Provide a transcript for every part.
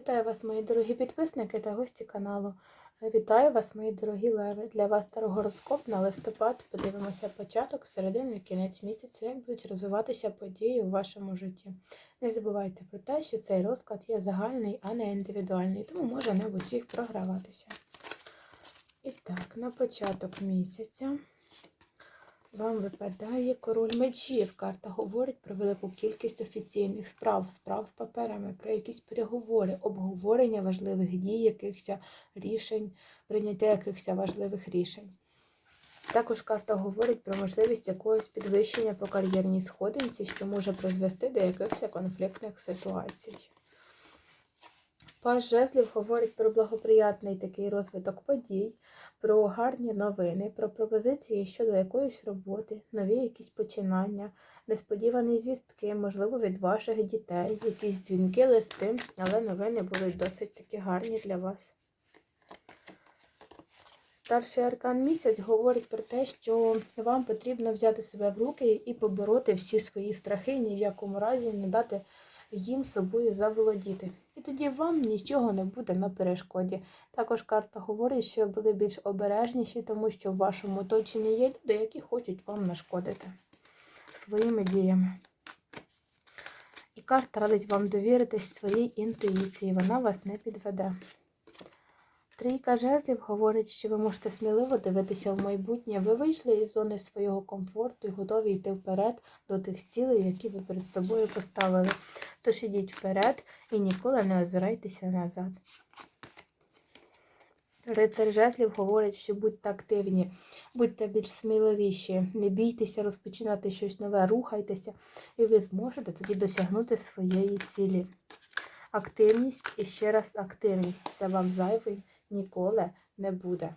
Вітаю вас, мої дорогі підписники та гості каналу. Вітаю вас, мої дорогі леви. Для вас тарогороскоп на листопад. Подивимося початок, середину і кінець місяця, як будуть розвиватися події у вашому житті. Не забувайте про те, що цей розклад є загальний, а не індивідуальний, тому може не в усіх програватися. І так, на початок місяця. Вам випадає король мечів. Карта говорить про велику кількість офіційних справ, справ з паперами, про якісь переговори, обговорення важливих дій, якихось рішень, прийняття якихось важливих рішень. Також карта говорить про можливість якогось підвищення по кар'єрній сходинці, що може призвести до якихось конфліктних ситуацій. Паж жезлів говорить про благоприятний такий розвиток подій, про гарні новини, про пропозиції щодо якоїсь роботи, нові якісь починання, несподівані звістки, можливо, від ваших дітей, якісь дзвінки, листи, але новини будуть досить таки гарні для вас. Старший аркан місяць говорить про те, що вам потрібно взяти себе в руки і побороти всі свої страхи, ні в якому разі не дати їм собою заволодіти. І тоді вам нічого не буде на перешкоді. Також карта говорить, що були більш обережніші, тому що в вашому оточенні є люди, які хочуть вам нашкодити своїми діями. І карта радить вам довіритись своїй інтуїції, вона вас не підведе. Трійка жезлів говорить, що ви можете сміливо дивитися в майбутнє. Ви вийшли із зони свого комфорту і готові йти вперед до тих цілей, які ви перед собою поставили. Тож ідіть вперед і ніколи не озирайтеся назад. Рицар жезлів говорить, що будьте активні, будьте більш сміливіші, не бійтеся розпочинати щось нове, рухайтеся, і ви зможете тоді досягнути своєї цілі. Активність і ще раз активність. Це вам зайвий ніколи не буде.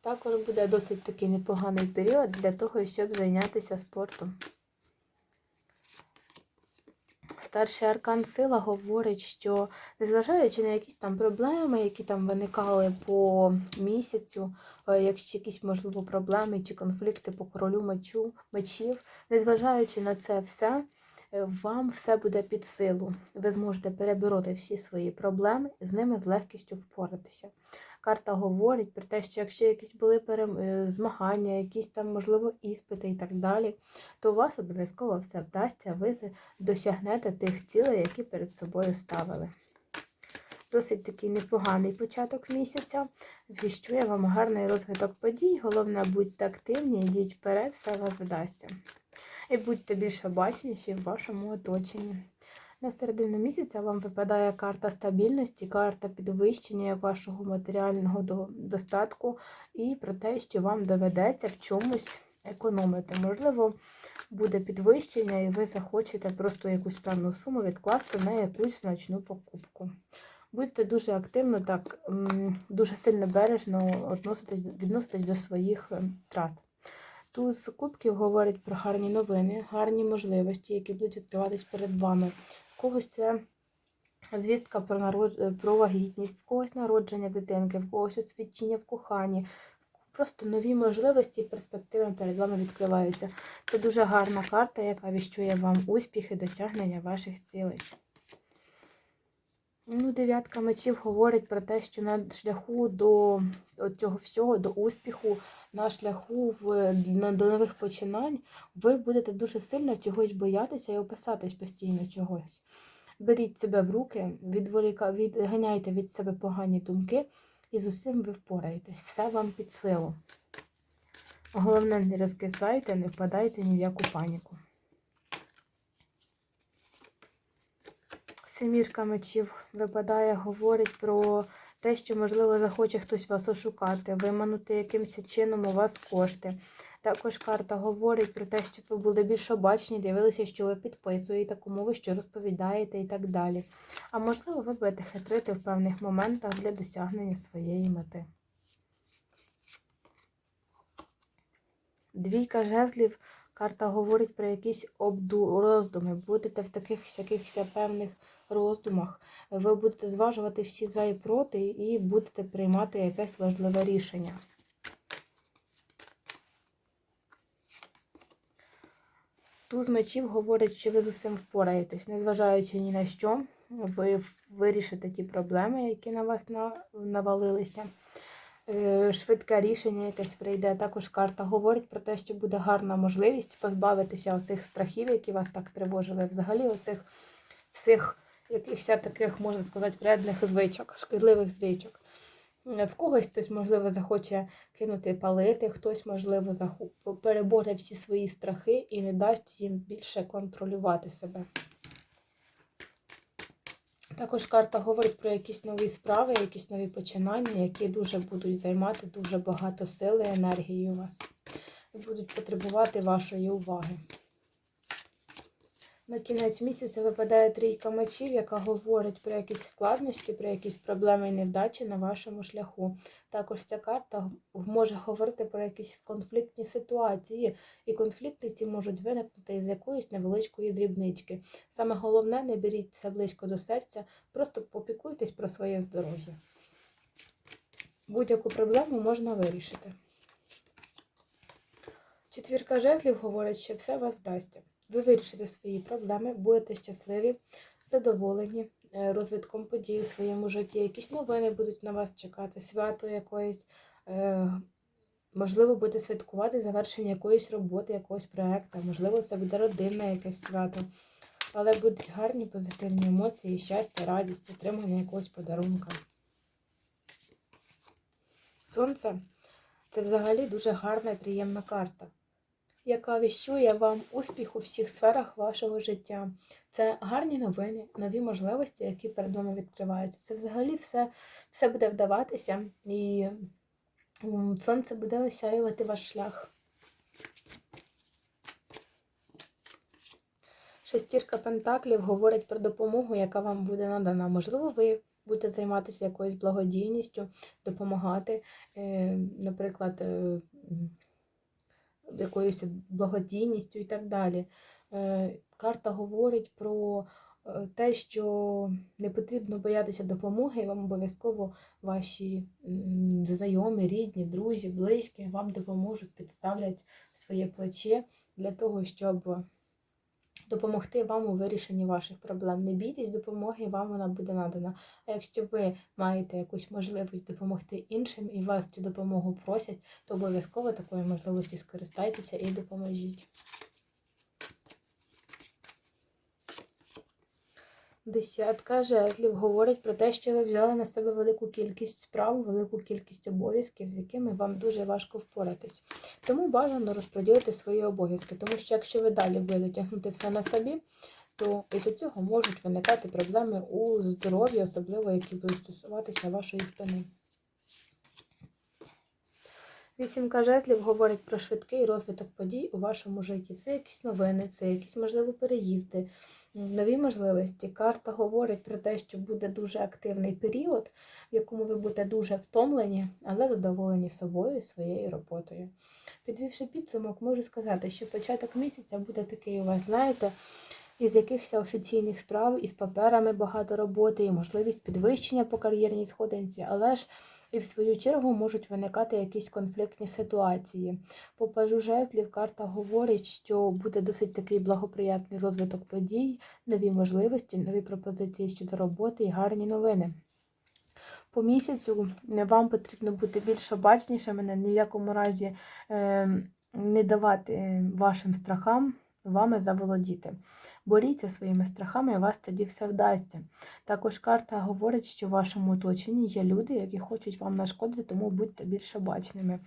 Також буде досить такий непоганий період для того, щоб зайнятися спортом. Старший аркан сила говорить, що незважаючи на якісь там проблеми, які там виникали по місяцю, е, якщо якісь, можливо, проблеми чи конфлікти по королю мечу, мечів, незважаючи на це все, вам все буде під силу. Ви зможете перебороти всі свої проблеми і з ними з легкістю впоратися. Карта говорить про те, що якщо якісь були. Е, змагання, якісь там, можливо, іспити і так далі, то у вас обов'язково все вдасться, ви досягнете тих цілей, які перед собою ставили. Досить такий непоганий початок місяця. Віщує вам гарний розвиток подій. Головне, будьте активні, йдіть вперед, все вас вдасться. І будьте більш обачніші в вашому оточенні. На середину місяця вам випадає карта стабільності, карта підвищення вашого матеріального достатку і про те, що вам доведеться в чомусь економити. Можливо, буде підвищення, і ви захочете просто якусь певну суму відкласти на якусь значну покупку. Будьте дуже активно, так, дуже сильно бережно відноситись, до своїх трат. Туз кубків говорить про гарні новини, гарні можливості, які будуть відкриватись перед вами когось це звістка про народ... про вагітність, в когось народження дитинки, в когось освідчення в коханні. Просто нові можливості і перспективи перед вами відкриваються. Це дуже гарна карта, яка віщує вам успіхи, досягнення ваших цілей. Ну, Дев'ятка мечів говорить про те, що на шляху до цього всього, до успіху, на шляху в, на, до нових починань, ви будете дуже сильно чогось боятися і описатись постійно чогось. Беріть себе в руки, відволіка, відганяйте від себе погані думки, і з усім ви впораєтесь. Все вам під силу. Головне, не розкисайте, не впадайте ні в яку паніку. Семірка мечів випадає, говорить про те, що, можливо, захоче хтось вас ошукати, виманути якимось чином у вас кошти. Також карта говорить про те, що ви були більш обачні, дивилися, що ви підписуєте, кому ви що розповідаєте і так далі. А можливо, ви будете хитрити в певних моментах для досягнення своєї мети. Двійка жезлів. Карта говорить про якісь обду... роздуми. Будете в таких певних роздумах, ви будете зважувати всі за і проти, і будете приймати якесь важливе рішення. Туз мечів говорить, що ви з усім впораєтесь, незважаючи ні на що. ви вирішите ті проблеми, які на вас навалилися. Е, Швидке рішення якесь прийде. Також карта говорить про те, що буде гарна можливість позбавитися оцих страхів, які вас так тривожили. Взагалі, оцих всіх якихось таких, можна сказати, вредних звичок, шкідливих звичок. В когось хтось, можливо, захоче кинути палити, хтось, можливо, заху- переборе всі свої страхи і не дасть їм більше контролювати себе. Також карта говорить про якісь нові справи, якісь нові починання, які дуже будуть займати дуже багато сили енергії у вас. Будуть потребувати вашої уваги. На кінець місяця випадає трійка мечів, яка говорить про якісь складності, про якісь проблеми і невдачі на вашому шляху. Також ця карта може говорити про якісь конфліктні ситуації, і конфлікти ці можуть виникнути із якоїсь невеличкої дрібнички. Саме головне, не беріть це близько до серця, просто попіклуйтесь про своє здоров'я. Будь-яку проблему можна вирішити. Четвірка жезлів говорить, що все вас вдасться. Ви вирішите свої проблеми, будете щасливі, задоволені е, розвитком подій у своєму житті. Якісь новини будуть на вас чекати, свято якоїсь, е, можливо, буде святкувати завершення якоїсь роботи, якогось проєкту, можливо, це буде родинне якесь свято. Але будуть гарні позитивні емоції, щастя, радість, отримання якогось подарунка. Сонце це взагалі дуже гарна і приємна карта яка віщує вам успіх у всіх сферах вашого життя. Це гарні новини, нові можливості, які перед вами відкриваються. Це взагалі все, все буде вдаватися, і сонце буде осяювати ваш шлях. Шестірка пентаклів говорить про допомогу, яка вам буде надана. Можливо, ви будете займатися якоюсь благодійністю, допомагати, е, наприклад, е, якоюсь благодійністю і так далі. Е, Карта говорить про е, те, що не потрібно боятися допомоги, і вам обов'язково ваші знайомі, рідні, друзі, близькі вам допоможуть, підставлять своє плече для того, щоб допомогти вам у вирішенні ваших проблем. Не бійтесь допомоги, вам вона буде надана. А якщо ви маєте якусь можливість допомогти іншим і вас цю допомогу просять, то обов'язково такої можливості скористайтеся і допоможіть. Десятка жезлів говорить про те, що ви взяли на себе велику кількість справ, велику кількість обов'язків, з якими вам дуже важко впоратись. Тому бажано розподілити свої обов'язки, тому що якщо ви далі будете тягнути все на собі, то із цього можуть виникати проблеми у здоров'ї, особливо які будуть стосуватися вашої спини. Вісімка жезлів говорить про швидкий розвиток подій у вашому житті. Це якісь новини, це якісь, можливо, переїзди, нові можливості. Карта говорить про те, що буде дуже активний період, в якому ви будете дуже втомлені, але задоволені собою і своєю роботою. Підвівши підсумок, можу сказати, що початок місяця буде такий у вас, знаєте, із якихось офіційних справ, із паперами багато роботи, і можливість підвищення по кар'єрній сходинці, але ж і в свою чергу можуть виникати якісь конфліктні ситуації. По пажу жезлів карта говорить, що буде досить такий благоприятний розвиток подій, нові можливості, нові пропозиції щодо роботи і гарні новини. По місяцю вам потрібно бути більш обачнішими, ні в якому разі е, не давати вашим страхам вами заволодіти. Боріться своїми страхами, і вас тоді все вдасться. Також карта говорить, що в вашому оточенні є люди, які хочуть вам нашкодити, тому будьте більш обачними.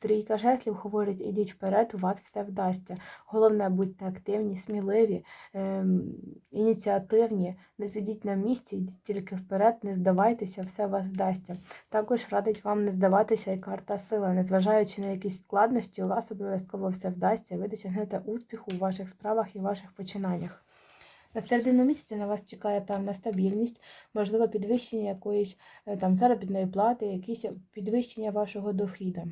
Трійка жеслів говорить, ідіть вперед, у вас все вдасться. Головне, будьте активні, сміливі, ем, ініціативні, не сидіть на місці, йдіть тільки вперед, не здавайтеся, все вас вдасться. Також радить вам не здаватися і карта сила, незважаючи на якісь складності, у вас обов'язково все вдасться, ви досягнете успіху у ваших справах і ваших починаннях. На середину місяця на вас чекає певна стабільність, можливо, підвищення якоїсь е, там заробітної плати, якісь підвищення вашого доходу.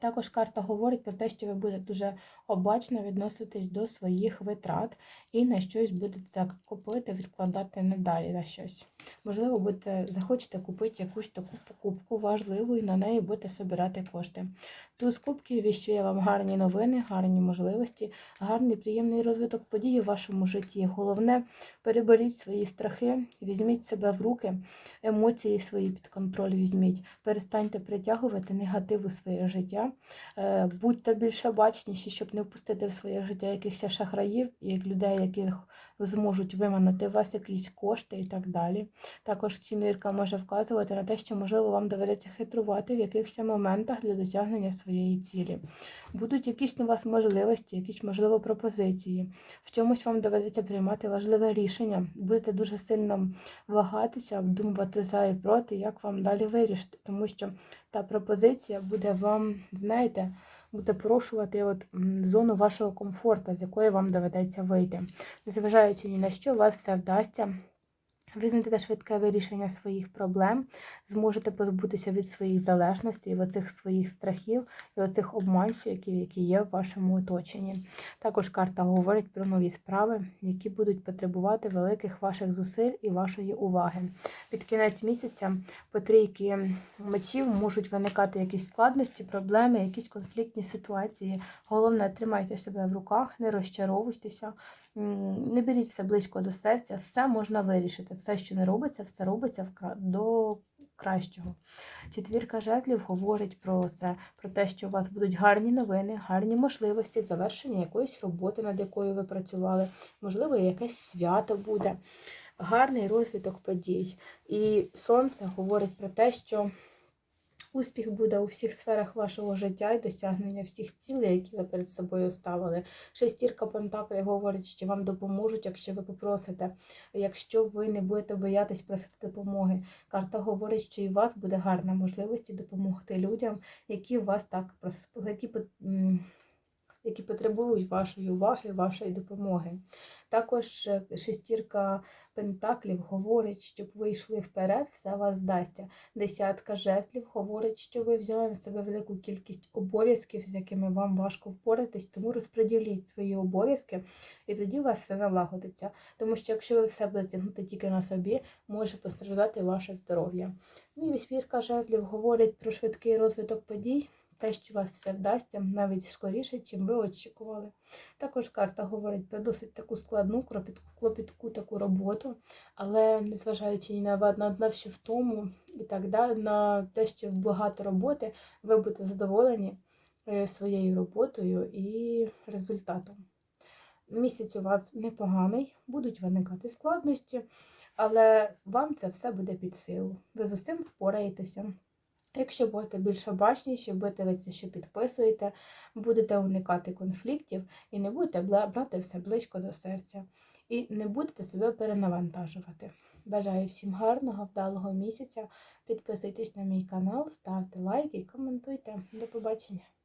Також карта говорить про те, що ви будете дуже обачно відноситись до своїх витрат і на щось будете так купити, відкладати надалі на щось. Можливо, будете захочете купити якусь таку покупку важливу і на неї будете збирати кошти. Туз кубків віщує вам гарні новини, гарні можливості, гарний приємний розвиток подій у вашому житті. Головне, переберіть свої страхи, візьміть себе в руки, емоції свої під контроль візьміть, перестаньте притягувати негатив у своє життя, Е, будьте більше бачніші, щоб не впустити в своє життя якихось шахраїв, як людей, яких зможуть виманити у вас якісь кошти і так далі. Також сімірка може вказувати на те, що, можливо, вам доведеться хитрувати в якихось моментах для досягнення своєї цілі. Будуть якісь у вас можливості, якісь, можливо, пропозиції. В чомусь вам доведеться приймати важливе рішення. Будете дуже сильно вагатися, обдумувати за і проти, як вам далі вирішити. Тому що та пропозиція буде вам, знаєте, буде порушувати от зону вашого комфорту, з якої вам доведеться вийти. Незважаючи ні на що, у вас все вдасться. Ви знайдете швидке вирішення своїх проблем, зможете позбутися від своїх залежностей, оцих своїх страхів і оцих обманщиків, які є в вашому оточенні. Також карта говорить про нові справи, які будуть потребувати великих ваших зусиль і вашої уваги. Під кінець місяця по трійки мечів можуть виникати якісь складності, проблеми, якісь конфліктні ситуації. Головне, тримайте себе в руках, не розчаровуйтеся. Не беріть все близько до серця, все можна вирішити. Все, що не робиться, все робиться до кращого. Четвірка жезлів говорить про це, про те, що у вас будуть гарні новини, гарні можливості, завершення якоїсь роботи, над якою ви працювали. Можливо, якесь свято буде, гарний розвиток подій. І сонце говорить про те, що Успіх буде у всіх сферах вашого життя і досягнення всіх цілей, які ви перед собою ставили. Шестірка Пентаклі говорить, що вам допоможуть, якщо ви попросите, якщо ви не будете боятись просити допомоги. Карта говорить, що і у вас буде гарна можливість допомогти людям, які вас так які, які потребують вашої уваги, вашої допомоги. Також е, шестірка Пентаклів говорить, щоб ви йшли вперед, все вас вдасться. Десятка жезлів говорить, що ви взяли на себе велику кількість обов'язків, з якими вам важко впоратись, тому розподіліть свої обов'язки, і тоді у вас все налагодиться. Тому що якщо ви все будете тягнути тільки на собі, може постраждати ваше здоров'я. Ну і вісьмірка жезлів говорить про швидкий розвиток подій. Те, що вас все вдасться, навіть скоріше, чим ви очікували. Також карта говорить про досить таку складну, клопітку таку роботу, але незважаючи на, на, на всю втому і так далі, на те, що багато роботи, ви будете задоволені е, своєю роботою і результатом. Місяць у вас непоганий, будуть виникати складності, але вам це все буде під силу. Ви з усім впораєтеся. Якщо будете більш обачніші, будете що підписуєте, будете уникати конфліктів і не будете брати все близько до серця. І не будете себе перенавантажувати. Бажаю всім гарного, вдалого місяця. Підписуйтесь на мій канал, ставте лайки коментуйте. До побачення!